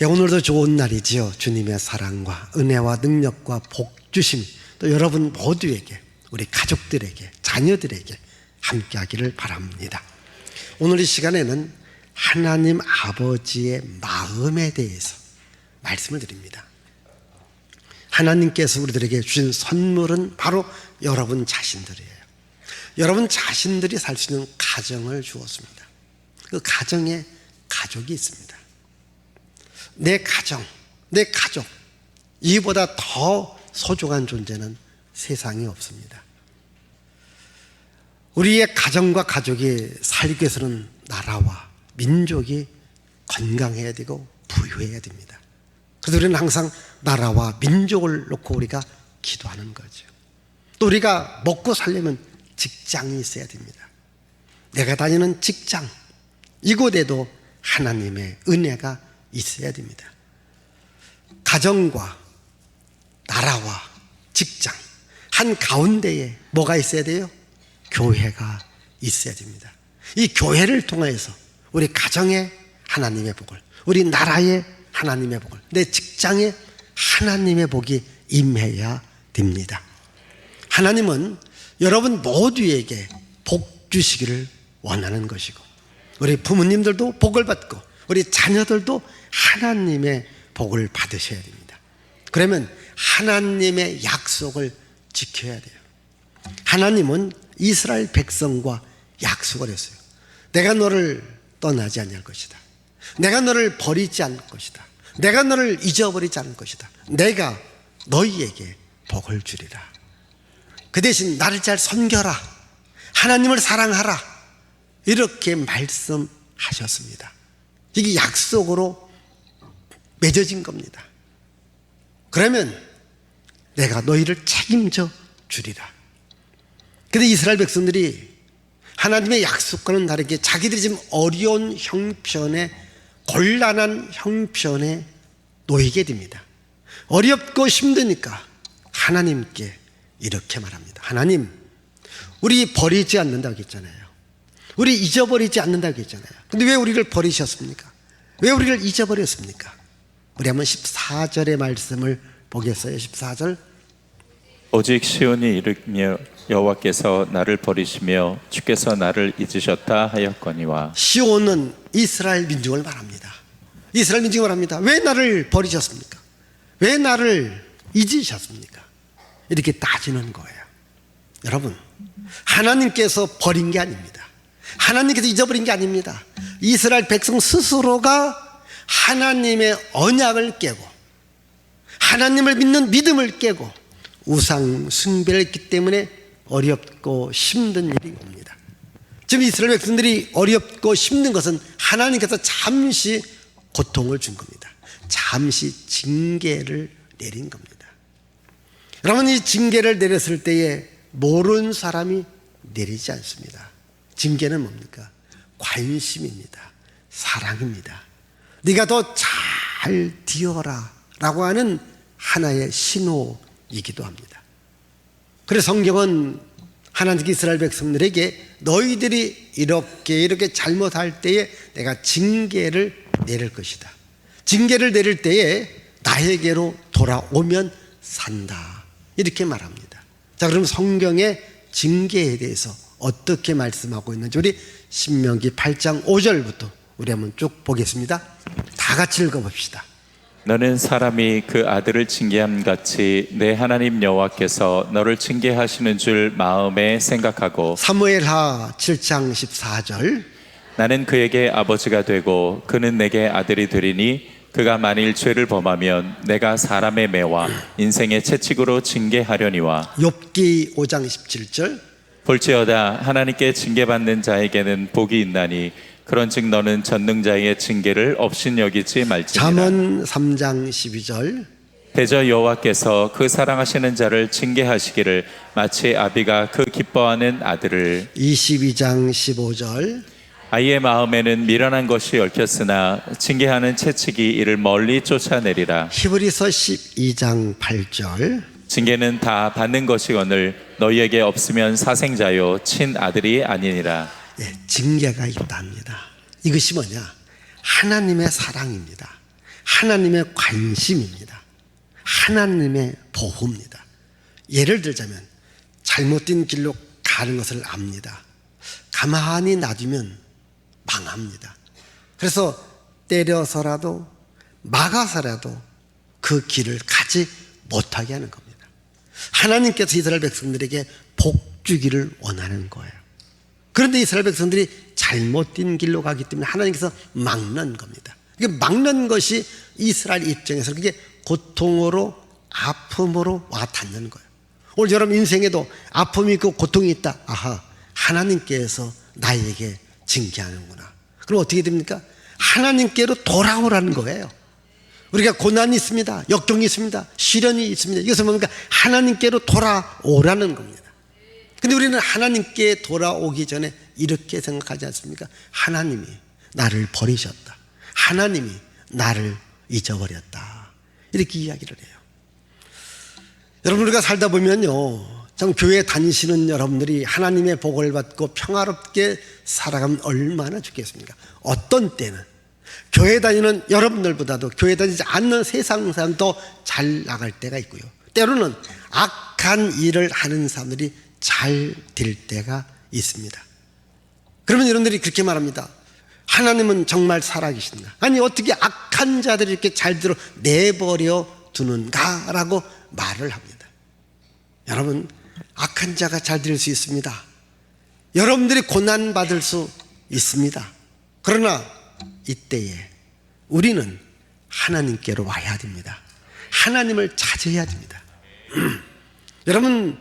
예, 오늘도 좋은 날이지요. 주님의 사랑과 은혜와 능력과 복 주심 또 여러분 모두에게 우리 가족들에게 자녀들에게 함께하기를 바랍니다. 오늘 이 시간에는 하나님 아버지의 마음에 대해서 말씀을 드립니다. 하나님께서 우리들에게 주신 선물은 바로 여러분 자신들이에요. 여러분 자신들이 살 수 있는 가정을 주었습니다. 그 가정에 가족이 있습니다. 내 가정, 내 가족, 이보다 더 소중한 존재는 세상에 없습니다. 우리의 가정과 가족이 살기 위해서는 나라와 민족이 건강해야 되고 부유해야 됩니다. 그래서 우리는 항상 나라와 민족을 놓고 우리가 기도하는 거죠. 또 우리가 먹고 살려면 직장이 있어야 됩니다. 내가 다니는 직장, 이곳에도 하나님의 은혜가 있어야 됩니다. 가정과 나라와 직장, 한 가운데에 뭐가 있어야 돼요? 교회가 있어야 됩니다. 이 교회를 통해서 우리 가정에 하나님의 복을, 우리 나라에 하나님의 복을, 내 직장에 하나님의 복이 임해야 됩니다. 하나님은 여러분 모두에게 복 주시기를 원하는 것이고, 우리 부모님들도 복을 받고, 우리 자녀들도 하나님의 복을 받으셔야 됩니다. 그러면 하나님의 약속을 지켜야 돼요. 하나님은 이스라엘 백성과 약속을 했어요. 내가 너를 떠나지 않을 것이다. 내가 너를 버리지 않을 것이다. 내가 너를 잊어버리지 않을 것이다. 내가 너희에게 복을 주리라. 그 대신 나를 잘 섬겨라. 하나님을 사랑하라. 이렇게 말씀하셨습니다. 이게 약속으로 맺어진 겁니다. 그러면 내가 너희를 책임져 주리라. 근데 이스라엘 백성들이 하나님의 약속과는 다르게 자기들이 지금 어려운 형편에 곤란한 형편에 놓이게 됩니다. 어렵고 힘드니까 하나님께 이렇게 말합니다. 하나님, 우리 버리지 않는다고 했잖아요. 우리 잊어버리지 않는다고 했잖아요. 근데 왜 우리를 버리셨습니까? 왜 우리를 잊어버렸습니까? 우리 한번 14절의 말씀을 보겠어요. 14절. 오직 시온이 이르며 여호와께서 나를 버리시며 주께서 나를 잊으셨다 하였거니와 시온은 이스라엘 민족을 말합니다. 이스라엘 민족을 말합니다. 왜 나를 버리셨습니까? 왜 나를 잊으셨습니까? 이렇게 따지는 거예요. 여러분, 하나님께서 버린 게 아닙니다. 하나님께서 잊어버린 게 아닙니다. 이스라엘 백성 스스로가 하나님의 언약을 깨고 하나님을 믿는 믿음을 깨고 우상 숭배를 했기 때문에 어렵고 힘든 일이 옵니다. 지금 이스라엘 백성들이 어렵고 힘든 것은 하나님께서 잠시 고통을 준 겁니다. 잠시 징계를 내린 겁니다. 여러분 이 징계를 내렸을 때에 모르는 사람이 내리지 않습니다. 징계는 뭡니까? 관심입니다. 사랑입니다. 네가 더잘 되어라 라고 하는 하나의 신호이기도 합니다. 그래서 성경은 하나님 이스라엘 백성들에게 너희들이 이렇게 이렇게 잘못할 때에 내가 징계를 내릴 것이다. 징계를 내릴 때에 나에게로 돌아오면 산다. 이렇게 말합니다. 자, 그럼 성경의 징계에 대해서 어떻게 말씀하고 있는지 우리 신명기 8장 5절부터 우리 한번 쭉 보겠습니다. 다 같이 읽어봅시다. 너는 사람이 그 아들을 징계함 같이 내 하나님 여호와께서 너를 징계하시는 줄 마음에 생각하고 사무엘하 7장 14절 나는 그에게 아버지가 되고 그는 내게 아들이 되리니 그가 만일 죄를 범하면 내가 사람의 매와 인생의 채찍으로 징계하려니와 욥기 5장 17절 볼지어다 하나님께 징계받는 자에게는 복이 있나니 그런즉 너는 전능자의 징계를 없인 여기지 말지니라. 잠언 3장 12절. 대저 여호와께서 그 사랑하시는 자를 징계하시기를 마치 아비가 그 기뻐하는 아들을. 22장 15절. 아이의 마음에는 미련한 것이 얽혔으나 징계하는 채찍이 이를 멀리 쫓아내리라. 히브리서 12장 8절. 징계는 다 받는 것이거늘 너희에게 없으면 사생자요 친아들이 아니니라 예, 징계가 있답니다. 이것이 뭐냐? 하나님의 사랑입니다. 하나님의 관심입니다. 하나님의 보호입니다. 예를 들자면 잘못된 길로 가는 것을 압니다. 가만히 놔두면 망합니다. 그래서 때려서라도 막아서라도 그 길을 가지 못하게 하는 겁니다. 하나님께서 이스라엘 백성들에게 복 주기를 원하는 거예요. 그런데 이스라엘 백성들이 잘못된 길로 가기 때문에 하나님께서 막는 겁니다. 이게 막는 것이 이스라엘 입장에서 그게 고통으로 아픔으로 와 닿는 거예요. 오늘 여러분 인생에도 아픔이 있고 고통이 있다. 아하, 하나님께서 나에게 징계하는구나. 그럼 어떻게 됩니까? 하나님께로 돌아오라는 거예요. 우리가 고난이 있습니다. 역경이 있습니다. 시련이 있습니다. 이것은 뭡니까? 하나님께로 돌아오라는 겁니다. 근데 우리는 하나님께 돌아오기 전에 이렇게 생각하지 않습니까? 하나님이 나를 버리셨다. 하나님이 나를 잊어버렸다. 이렇게 이야기를 해요. 여러분 우리가 살다 보면요. 참 교회 다니시는 여러분들이 하나님의 복을 받고 평화롭게 살아가면 얼마나 좋겠습니까? 어떤 때는 교회 다니는 여러분들보다도 교회 다니지 않는 세상 사람 더잘 나갈 때가 있고요. 때로는 악한 일을 하는 사람들이 잘 될 때가 있습니다. 그러면 여러분들이 그렇게 말합니다. 하나님은 정말 살아계신다. 아니 어떻게 악한 자들이 이렇게 잘 들어 내버려 두는가 라고 말을 합니다. 여러분 악한 자가 잘 될 수 있습니다. 여러분들이 고난 받을 수 있습니다. 그러나 이때에 우리는 하나님께로 와야 됩니다. 하나님을 찾아야 됩니다. 여러분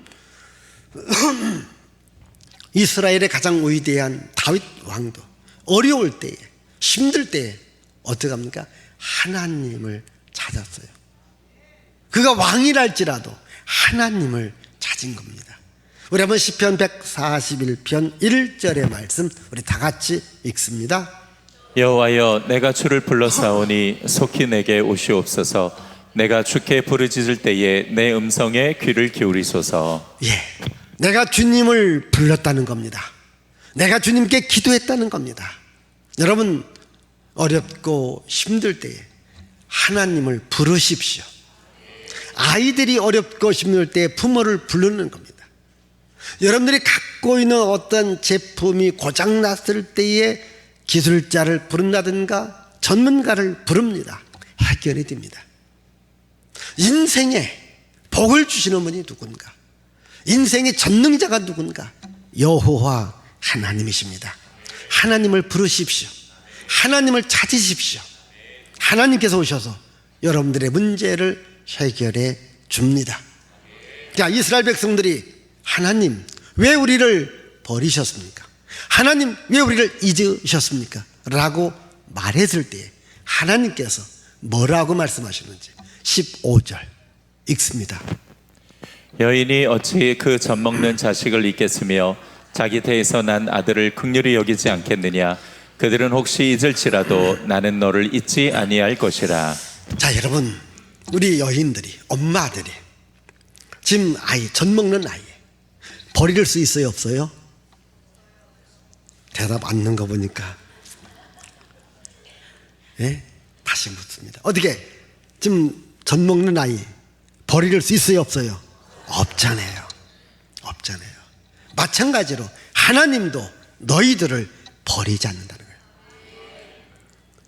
이스라엘의 가장 위대한 다윗 왕도 어려울 때에 힘들 때에 어떻게 합니까? 하나님을 찾았어요. 그가 왕이랄지라도 하나님을 찾은 겁니다. 우리 한번 시편 141편 1절의 말씀 우리 다 같이 읽습니다. 여호와여 내가 주를 불러사오니 속히 내게 오시옵소서 내가 주께 부르짖을 때에 내 음성에 귀를 기울이소서 예. 내가 주님을 불렀다는 겁니다. 내가 주님께 기도했다는 겁니다. 여러분, 어렵고 힘들 때에 하나님을 부르십시오. 아이들이 어렵고 힘들 때 부모를 부르는 겁니다. 여러분들이 갖고 있는 어떤 제품이 고장났을 때에 기술자를 부른다든가 전문가를 부릅니다. 해결이 됩니다. 인생에 복을 주시는 분이 누군가? 인생의 전능자가 누군가? 여호와 하나님이십니다. 하나님을 부르십시오. 하나님을 찾으십시오. 하나님께서 오셔서 여러분들의 문제를 해결해 줍니다. 자, 이스라엘 백성들이 하나님, 왜 우리를 버리셨습니까? 하나님, 왜 우리를 잊으셨습니까? 라고 말했을 때 하나님께서 뭐라고 말씀하시는지 15절 읽습니다. 여인이 어찌 그 젖 먹는 자식을 잊겠으며 자기 태에서 난 아들을 극률히 여기지 않겠느냐 그들은 혹시 잊을지라도 나는 너를 잊지 아니할 것이라 자, 여러분, 우리 여인들이, 엄마들이 지금 아이, 젖 먹는 아이 버릴 수 있어요, 없어요? 대답 않는 거 보니까 예? 다시 묻습니다. 어떻게 지금 젖 먹는 아이 버릴 수 있어요, 없어요? 없잖아요. 없잖아요. 마찬가지로 하나님도 너희들을 버리지 않는다는 거예요.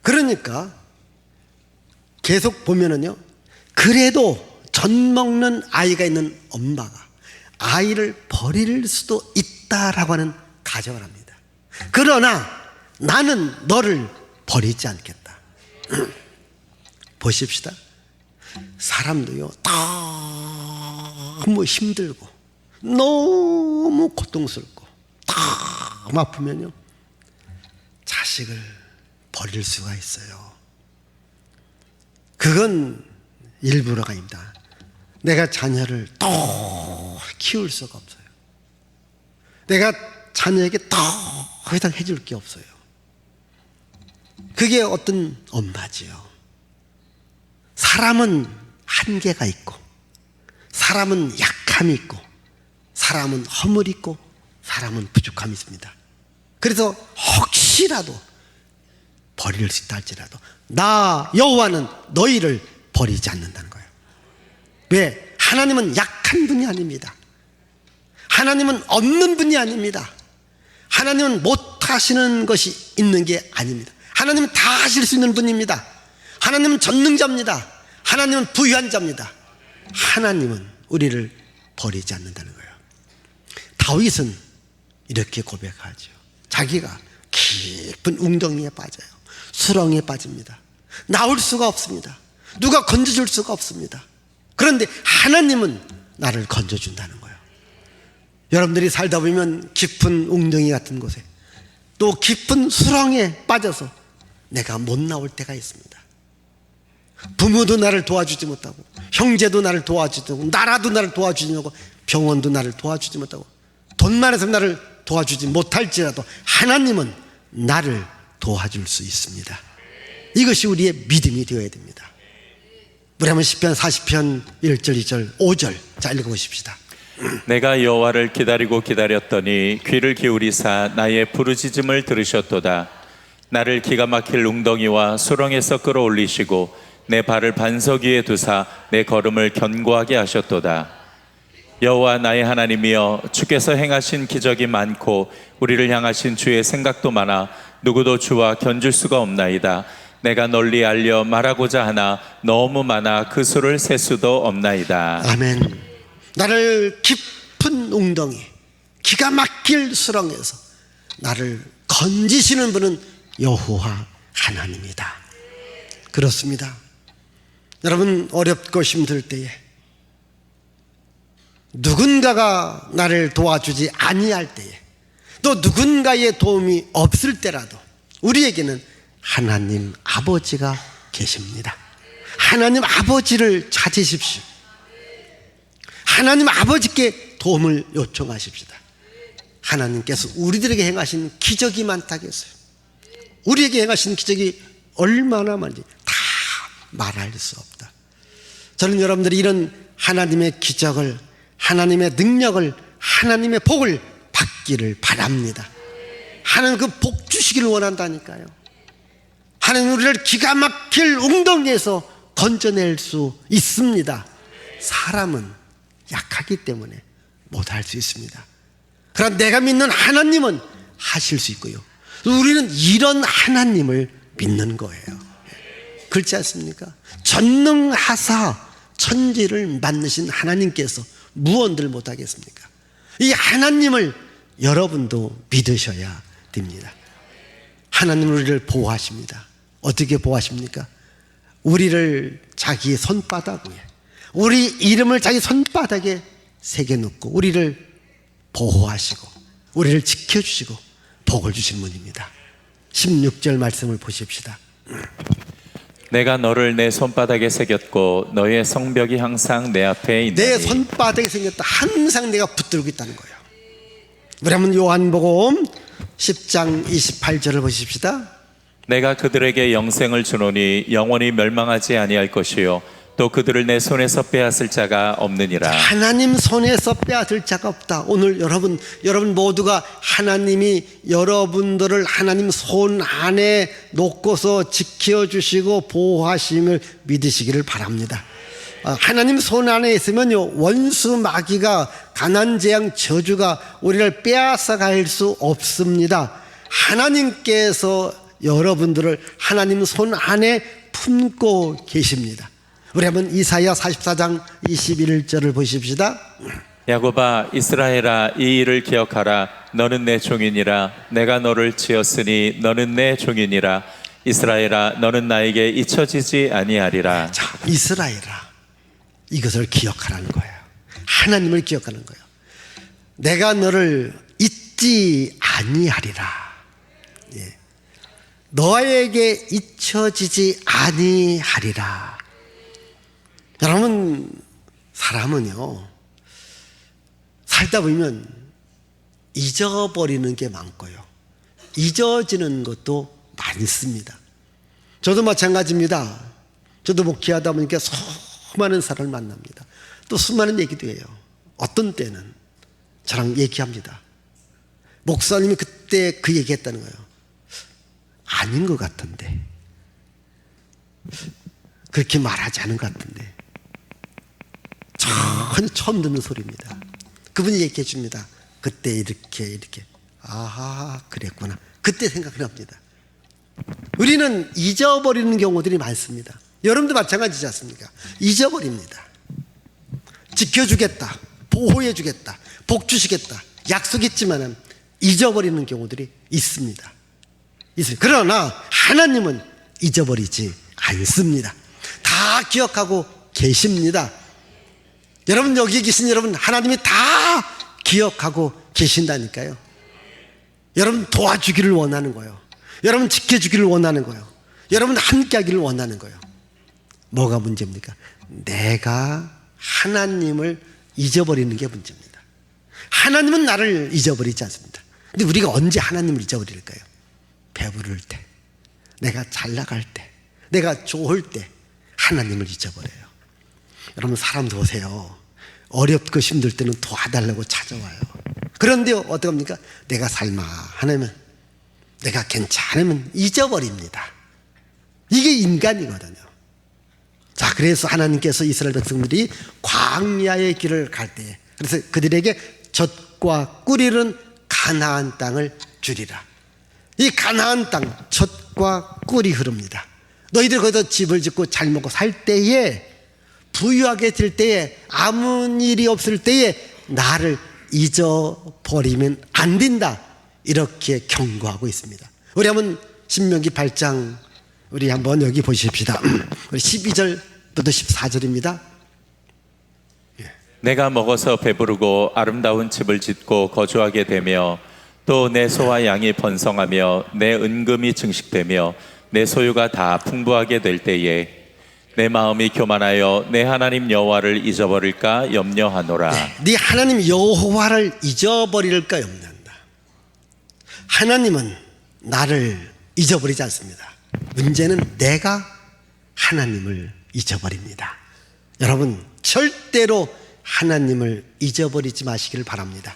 그러니까 계속 보면은요. 그래도 젖 먹는 아이가 있는 엄마가 아이를 버릴 수도 있다라고 하는 가정을 합니다. 그러나 나는 너를 버리지 않겠다. 보십시다. 사람도요, 너무 힘들고, 너무 고통스럽고, 너무 아프면요, 자식을 버릴 수가 있어요. 그건 일부러가 아닙니다. 내가 자녀를 더 키울 수가 없어요. 내가 자녀에게 더 이상 해줄 게 없어요. 그게 어떤 엄마지요. 사람은 한계가 있고, 사람은 약함이 있고, 사람은 허물이 있고, 사람은 부족함이 있습니다. 그래서 혹시라도 버릴 수 있다 할지라도 나 여호와는 너희를 버리지 않는다는 거예요. 왜? 하나님은 약한 분이 아닙니다. 하나님은 없는 분이 아닙니다. 하나님은 못하시는 것이 있는 게 아닙니다. 하나님은 다 하실 수 있는 분입니다. 하나님은 전능자입니다. 하나님은 부유한 자입니다. 하나님은 우리를 버리지 않는다는 거예요. 다윗은 이렇게 고백하죠. 자기가 깊은 웅덩이에 빠져요. 수렁에 빠집니다. 나올 수가 없습니다. 누가 건져줄 수가 없습니다. 그런데 하나님은 나를 건져준다는 거예요. 여러분들이 살다 보면 깊은 웅덩이 같은 곳에 또 깊은 수렁에 빠져서 내가 못 나올 때가 있습니다. 부모도 나를 도와주지 못하고 형제도 나를 도와주지 못하고 나라도 나를 도와주지 못하고 병원도 나를 도와주지 못하고 돈만 해서 나를 도와주지 못할지라도 하나님은 나를 도와줄 수 있습니다. 이것이 우리의 믿음이 되어야 됩니다. 우리 한번 10편 40편 1절 2절 5절 자 읽어보십시다. 내가 여호와를 기다리고 기다렸더니 귀를 기울이사 나의 부르짖음을 들으셨도다. 나를 기가 막힐 웅덩이와 수렁에서 끌어올리시고 내 발을 반석 위에 두사 내 걸음을 견고하게 하셨도다. 여호와 나의 하나님이여 주께서 행하신 기적이 많고 우리를 향하신 주의 생각도 많아 누구도 주와 견줄 수가 없나이다. 내가 널리 알려 말하고자 하나 너무 많아 그 수를 셀 수도 없나이다. 아멘. 나를 깊은 웅덩이, 기가 막힐 수렁에서 나를 건지시는 분은 여호와 하나님이다. 그렇습니다. 여러분 어렵고 힘들 때에 누군가가 나를 도와주지 아니할 때에 또 누군가의 도움이 없을 때라도 우리에게는 하나님 아버지가 계십니다. 하나님 아버지를 찾으십시오. 하나님 아버지께 도움을 요청하십시다. 하나님께서 우리들에게 행하신 기적이 많다겠어요. 우리에게 행하신 기적이 얼마나 많은지 다 말할 수 없다. 저는 여러분들이 이런 하나님의 기적을, 하나님의 능력을, 하나님의 복을 받기를 바랍니다. 하나님 그 복 주시기를 원한다니까요. 하나님 우리를 기가 막힐 웅덩이에서 건져낼 수 있습니다. 사람은 약하기 때문에 못할 수 있습니다. 그러나 내가 믿는 하나님은 하실 수 있고요. 우리는 이런 하나님을 믿는 거예요. 그렇지 않습니까? 전능하사 천지를 만드신 하나님께서 무언들 못하겠습니까? 이 하나님을 여러분도 믿으셔야 됩니다. 하나님은 우리를 보호하십니다. 어떻게 보호하십니까? 우리를 자기의 손바닥 위에, 우리 이름을 자기 손바닥에 새겨놓고 우리를 보호하시고 우리를 지켜주시고 복을 주신 분입니다. 16절 말씀을 보십시다. 내가 너를 내 손바닥에 새겼고 너의 성벽이 항상 내 앞에 있나니 내 손바닥에 생겼다. 항상 내가 붙들고 있다는 거예요. 우리 한번 요한복음 10장 28절을 보십시다. 내가 그들에게 영생을 주노니 영원히 멸망하지 아니할 것이요 또 그들을 내 손에서 빼앗을 자가 없느니라 하나님 손에서 빼앗을 자가 없다. 오늘 여러분, 여러분 모두가 하나님이 여러분들을 하나님 손 안에 놓고서 지켜 주시고 보호하심을 믿으시기를 바랍니다. 아, 하나님 손 안에 있으면요, 원수 마귀가 가난 재앙 저주가 우리를 빼앗아 갈 수 없습니다. 하나님께서 여러분들을 하나님 손 안에 품고 계십니다. 우리 한번 이사야 44장 21절을 보십시다. 야곱아 이스라엘아 이 일을 기억하라 너는 내 종이니라 내가 너를 지었으니 너는 내 종이니라 이스라엘아 너는 나에게 잊혀지지 아니하리라 자, 이스라엘아. 이것을 기억하라는 거예요. 하나님을 기억하는 거예요. 내가 너를 잊지 아니하리라. 예. 너에게 잊혀지지 아니하리라. 여러분, 사람은요, 살다 보면 잊어버리는 게 많고요. 잊어지는 것도 많습니다. 저도 마찬가지입니다. 저도 목회하다 보니까 수많은 사람을 만납니다. 또 수많은 얘기도 해요. 어떤 때는 저랑 얘기합니다. 목사님이 그때 그 얘기했다는 거예요. 아닌 것 같은데. 그렇게 말하지 않은 것 같은데. 전혀 처음 듣는 소리입니다. 그분이 얘기해 줍니다. 그때 이렇게 이렇게 아하 그랬구나. 그때 생각이 납니다. 우리는 잊어버리는 경우들이 많습니다. 여러분도 마찬가지지 않습니까? 잊어버립니다. 지켜주겠다, 보호해주겠다, 복주시겠다 약속했지만은 잊어버리는 경우들이 있습니다. 그러나 하나님은 잊어버리지 않습니다. 다 기억하고 계십니다. 여러분 여기 계신 여러분 하나님이 다 기억하고 계신다니까요. 여러분 도와주기를 원하는 거예요. 여러분 지켜주기를 원하는 거예요. 여러분 함께하기를 원하는 거예요. 뭐가 문제입니까? 내가 하나님을 잊어버리는 게 문제입니다. 하나님은 나를 잊어버리지 않습니다. 근데 우리가 언제 하나님을 잊어버릴까요? 배부를 때, 내가 잘 나갈 때, 내가 좋을 때 하나님을 잊어버려요. 여러분 사람도 오세요. 어렵고 힘들 때는 도와달라고 찾아와요. 그런데 어떡합니까? 내가 살만하면 내가 괜찮으면 잊어버립니다. 이게 인간이거든요. 자, 그래서 하나님께서 이스라엘 백성들이 광야의 길을 갈 때, 그래서 그들에게 젖과 꿀이른 가나안 땅을 주리라. 이 가나안 땅, 젖과 꿀이 흐릅니다. 너희들 거기서 집을 짓고 잘 먹고 살 때에 부유하게 될 때에 아무 일이 없을 때에 나를 잊어버리면 안 된다. 이렇게 경고하고 있습니다. 우리 한번 신명기 8장 우리 한번 여기 보십시다. 우리 12절부터 14절입니다. 내가 먹어서 배부르고 아름다운 집을 짓고 거주하게 되며 또 내 소와 양이 번성하며 내 은금이 증식되며 내 소유가 다 풍부하게 될 때에 내 마음이 교만하여 내 하나님 여호와를 잊어버릴까 염려하노라. 네 하나님 여호와를 잊어버릴까 염려한다. 하나님은 나를 잊어버리지 않습니다. 문제는 내가 하나님을 잊어버립니다. 여러분 절대로 하나님을 잊어버리지 마시기를 바랍니다.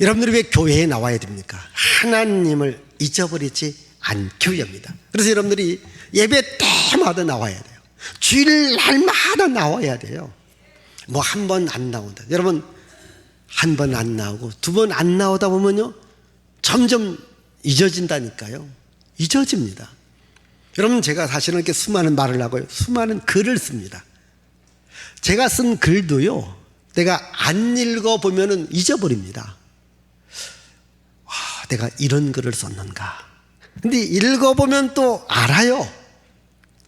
여러분들이 왜 교회에 나와야 됩니까? 하나님을 잊어버리지 않기 위함입니다. 그래서 여러분들이 예배 때마다 나와야 돼요. 주일 날마다 나와야 돼요. 뭐 한 번 안 나온다. 여러분 한 번 안 나오고 두 번 안 나오다 보면요 점점 잊어진다니까요. 잊어집니다. 여러분 제가 사실은 이렇게 수많은 말을 하고요. 수많은 글을 씁니다. 제가 쓴 글도요. 내가 안 읽어 보면은 잊어버립니다. 와, 내가 이런 글을 썼는가. 근데 읽어 보면 또 알아요.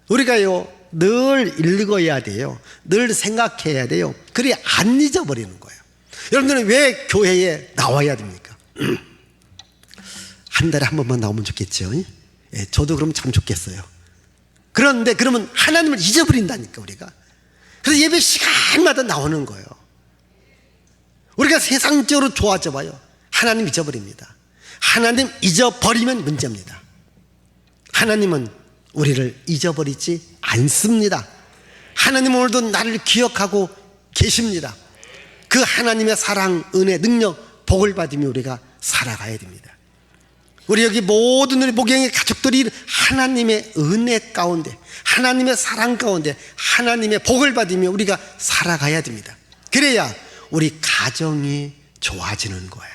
우리가요. 늘 읽어야 돼요. 늘 생각해야 돼요. 그래야 안 잊어버리는 거예요. 여러분들은 왜 교회에 나와야 됩니까? 한 달에 한 번만 나오면 좋겠죠. 예, 저도 그러면 참 좋겠어요. 그런데 그러면 하나님을 잊어버린다니까 우리가. 그래서 예배 시간마다 나오는 거예요. 우리가 세상적으로 좋아져 봐요. 하나님 잊어버립니다. 하나님 잊어버리면 문제입니다. 하나님은 우리를 잊어버리지 않습니다. 하나님 오늘도 나를 기억하고 계십니다. 그 하나님의 사랑, 은혜, 능력, 복을 받으며 우리가 살아가야 됩니다. 우리 여기 모든 우리 목양의 가족들이 하나님의 은혜 가운데, 하나님의 사랑 가운데, 하나님의 복을 받으며 우리가 살아가야 됩니다. 그래야 우리 가정이 좋아지는 거예요.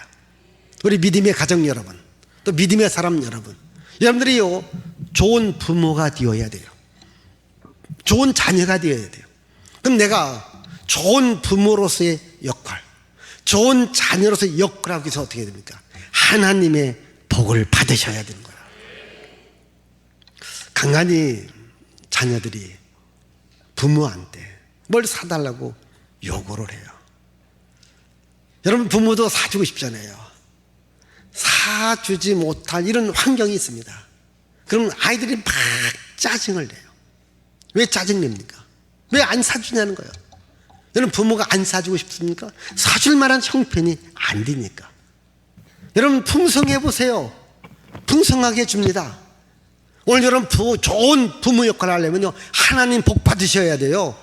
우리 믿음의 가정 여러분, 또 믿음의 사람 여러분, 여러분들이요, 좋은 부모가 되어야 돼요. 좋은 자녀가 되어야 돼요. 그럼 내가 좋은 부모로서의 역할, 좋은 자녀로서의 역할을 하기 위해서 어떻게 해야 됩니까? 하나님의 복을 받으셔야 되는 거예요. 강간이 자녀들이 부모한테 뭘 사달라고 요구를 해요. 여러분 부모도 사주고 싶잖아요. 사주지 못할 이런 환경이 있습니다. 그럼 아이들이 막 짜증을 내요. 왜 짜증냅니까? 왜 안 사주냐는 거예요. 여러분 부모가 안 사주고 싶습니까? 사줄 만한 형편이 안 되니까. 여러분 풍성해 보세요. 풍성하게 해줍니다. 오늘 여러분 부, 좋은 부모 역할을 하려면요 하나님 복 받으셔야 돼요.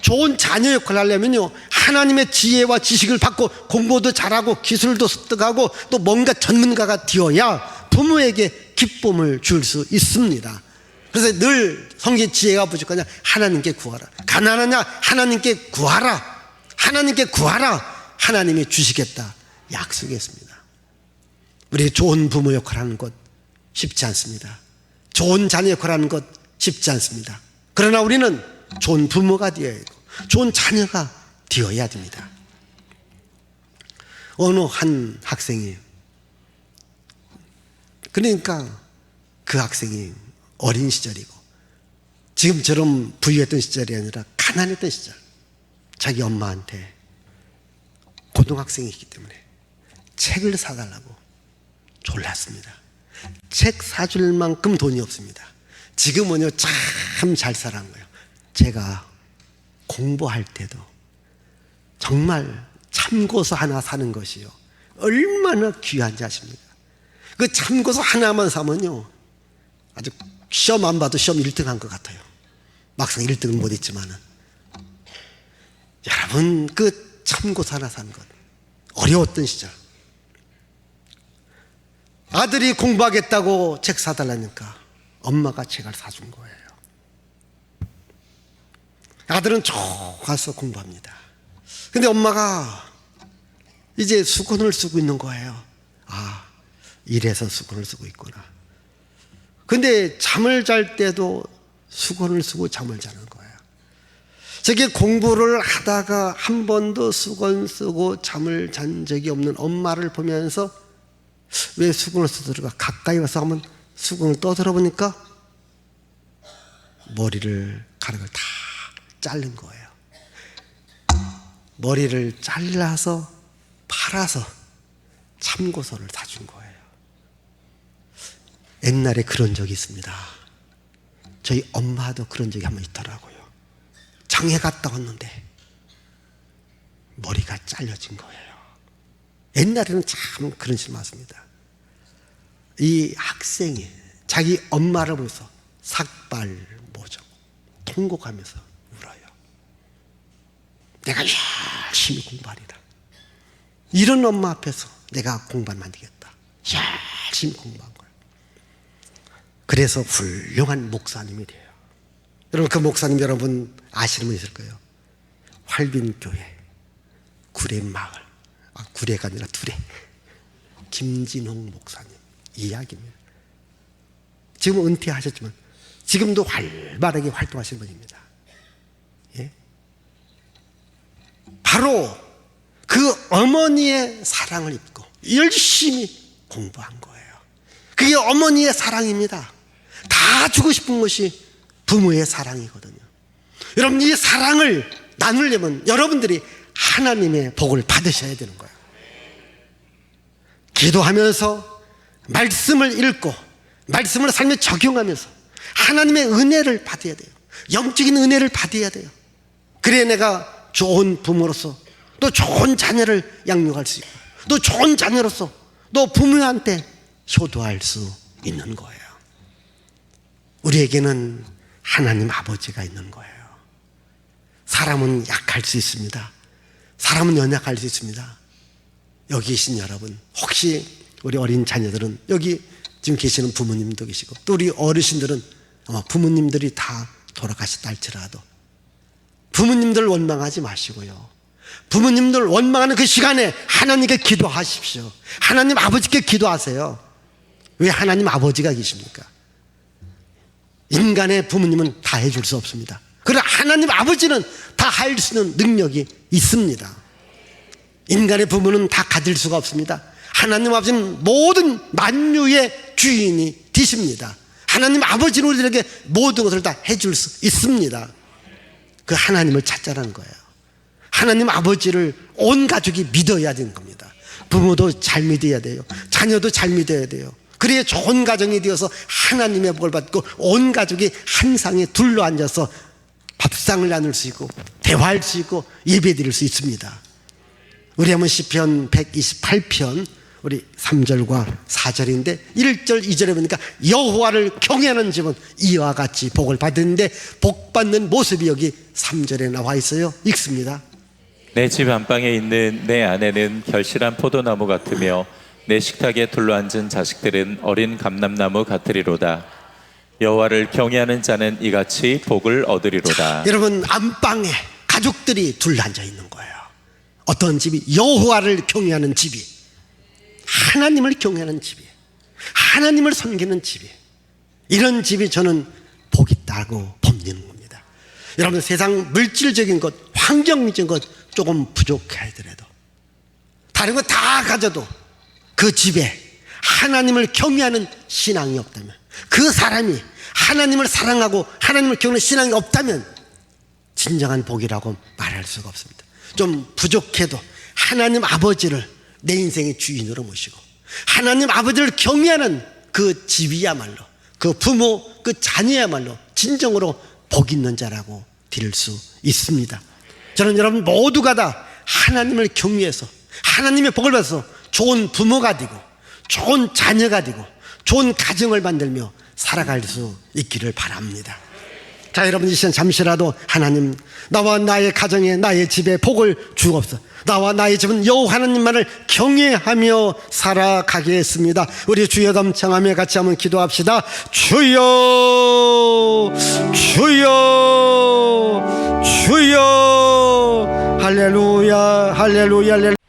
좋은 자녀 역할을 하려면요 하나님의 지혜와 지식을 받고 공부도 잘하고 기술도 습득하고 또 뭔가 전문가가 되어야 부모에게 기쁨을 줄 수 있습니다. 그래서 늘 성경 지혜가 부족하냐 하나님께 구하라. 가난하냐 하나님께 구하라. 하나님께 구하라. 하나님이 주시겠다. 약속했습니다. 우리 좋은 부모 역할 하는 것 쉽지 않습니다. 좋은 자녀 역할 하는 것 쉽지 않습니다. 그러나 우리는 좋은 부모가 되어야 하고 좋은 자녀가 되어야 됩니다. 어느 한 학생이 그러니까 그 학생이 어린 시절이고 지금처럼 부유했던 시절이 아니라 가난했던 시절 자기 엄마한테 고등학생이기 때문에 책을 사달라고 졸랐습니다. 책 사줄 만큼 돈이 없습니다. 지금은요 참 잘 살아한 거예요. 제가 공부할 때도 정말 참고서 하나 사는 것이요 얼마나 귀한지 아십니까? 그 참고서 하나만 사면요 아주 시험 안 봐도 시험 1등 한 것 같아요. 막상 1등은 못 했지만은 여러분 그 참고서 하나 사는 것 어려웠던 시절 아들이 공부하겠다고 책 사달라니까 엄마가 책을 사준 거예요. 아들은 좋아서 공부합니다. 근데 엄마가 이제 수건을 쓰고 있는 거예요. 아, 이래서 수건을 쓰고 있구나. 근데 잠을 잘 때도 수건을 쓰고 잠을 자는 거예요. 저게 공부를 하다가 한 번도 수건 쓰고 잠을 잔 적이 없는 엄마를 보면서 왜 수건을 쓰더라 가까이 와서 한번 수건을 떠들어 보니까 머리를 가락을 다 자른 거예요. 머리를 잘라서 팔아서 참고서를 사준 거예요. 옛날에 그런 적이 있습니다. 저희 엄마도 그런 적이 한 번 있더라고요. 장에 갔다 왔는데 머리가 잘려진 거예요. 옛날에는 참 그런 식 많습니다. 이 학생이 자기 엄마를 보면서 삭발 모정 통곡하면서 울어요. 내가 열심히 공부하리라. 이런 엄마 앞에서 내가 공부하면 안 되겠다. 열심히 공부한 거예요. 그래서 훌륭한 목사님이 돼요. 여러분 그 목사님 여러분 아시는 분 있을 거예요. 활빈교회 구례마을 아 구례가 아니라 두레 김진홍 목사님 이야기입니다. 지금 은퇴하셨지만 지금도 활발하게 활동하시는 분입니다. 예? 바로 그 어머니의 사랑을 입고 열심히 공부한 거예요. 그게 어머니의 사랑입니다. 다 주고 싶은 것이 부모의 사랑이거든요. 여러분 이 사랑을 나누려면 여러분들이 하나님의 복을 받으셔야 되는 거예요. 기도하면서 말씀을 읽고 말씀을 삶에 적용하면서 하나님의 은혜를 받아야 돼요. 영적인 은혜를 받아야 돼요. 그래야 내가 좋은 부모로서 또 좋은 자녀를 양육할 수 있고 또 좋은 자녀로서 또 부모한테 효도할 수 있는 거예요. 우리에게는 하나님 아버지가 있는 거예요. 사람은 약할 수 있습니다. 사람은 연약할 수 있습니다. 여기 계신 여러분, 혹시 우리 어린 자녀들은 여기 지금 계시는 부모님도 계시고 또 우리 어르신들은 아마 부모님들이 다 돌아가셨다 할지라도 부모님들 원망하지 마시고요. 부모님들 원망하는 그 시간에 하나님께 기도하십시오. 하나님 아버지께 기도하세요. 왜 하나님 아버지가 계십니까? 인간의 부모님은 다 해줄 수 없습니다. 그러나 하나님 아버지는 다 할 수 있는 능력이 있습니다. 인간의 부모는 다 가질 수가 없습니다. 하나님 아버지는 모든 만유의 주인이 되십니다. 하나님 아버지는 우리들에게 모든 것을 다 해줄 수 있습니다. 그 하나님을 찾자라는 거예요. 하나님 아버지를 온 가족이 믿어야 되는 겁니다. 부모도 잘 믿어야 돼요. 자녀도 잘 믿어야 돼요. 그래야 좋은 가정이 되어서 하나님의 복을 받고 온 가족이 한 상에 둘러 앉아서 밥상을 나눌 수 있고 대화할 수 있고 예배 드릴 수 있습니다. 우리 한번 시편 128편 우리 3절과 4절인데 1절 2절에 보니까 여호와를 경외하는 집은 이와 같이 복을 받는데 복 받는 모습이 여기 3절에 나와 있어요. 읽습니다. 내 집 안방에 있는 내 아내는 결실한 포도나무 같으며 내 식탁에 둘러앉은 자식들은 어린 감람나무 같으리로다. 여호와를 경외하는 자는 이같이 복을 얻으리로다. 여러분 안방에 가족들이 둘러앉아 있는 거예요. 어떤 집이 여호와를 경외하는 집이 하나님을 경외하는 집이 하나님을 섬기는 집이 이런 집이 저는 복이 있다고 봅는 겁니다. 여러분 세상 물질적인 것, 환경적인 것 조금 부족하더라도 다른 거 다 가져도 그 집에 하나님을 경외하는 신앙이 없다면 그 사람이 하나님을 사랑하고 하나님을 경외하는 신앙이 없다면 진정한 복이라고 말할 수가 없습니다. 좀 부족해도 하나님 아버지를 내 인생의 주인으로 모시고 하나님 아버지를 경외하는 그 집이야말로 그 부모 그 자녀야말로 진정으로 복 있는 자라고 드릴 수 있습니다. 저는 여러분 모두가 다 하나님을 경외해서 하나님의 복을 받아서 좋은 부모가 되고 좋은 자녀가 되고 좋은 가정을 만들며 살아갈 수 있기를 바랍니다. 자, 여러분 이 시간 잠시라도 하나님 나와 나의 가정에 나의 집에 복을 주옵소서. 나와 나의 집은 여호와 하나님만을 경외하며 살아가겠습니다. 우리 주여 감창하며 같이 한번 기도합시다. 주여, 주여, 주여. 할렐루야, 할렐루야, 할렐루야.